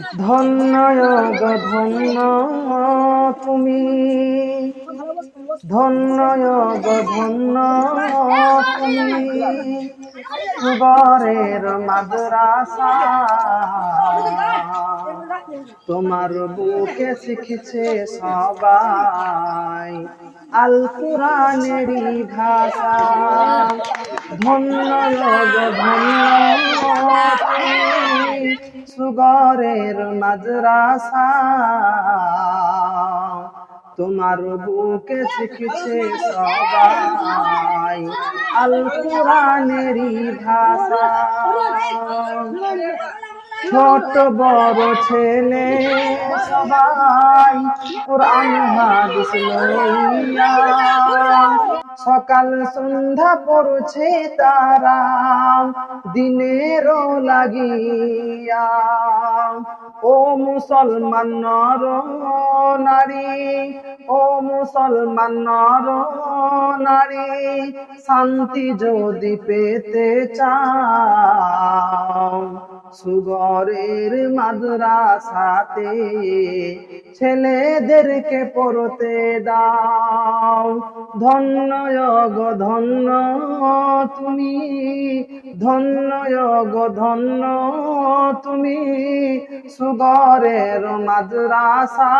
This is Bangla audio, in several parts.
ধন্য ধন্য তুমি। ধন্য ধন্য তুমি। সুবরের মাদ্রাসা। তোমার বুকে শিখছে সবাই। আল কোরআনেরই ভাষা। ধন্য ধন্য সুগরের মাদ্রাসা। তোমার বুকে শিখছে সবাই আল কোরআনেরই ভাষা। ছোট বড় ছেলে সবাই কোরআন হাদিস লইয়া সকাল সন্ধ্যা পড়ছে তারা, দিনের লাগিয়া। ও মুসলমান নর নারী, ও মুসলমান নর নারী, শান্তি যদি পেতে চাও। সুগরের মাদ্রাসাতে ছেলেদেরকে পড়তে দাও। ধন্য গো ধন্য, তুমি। ধন্য গো ধন্য, তুমি। সুগরের মাদ্রাসা।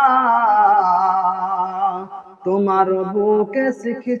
তোমার বুকে শিখি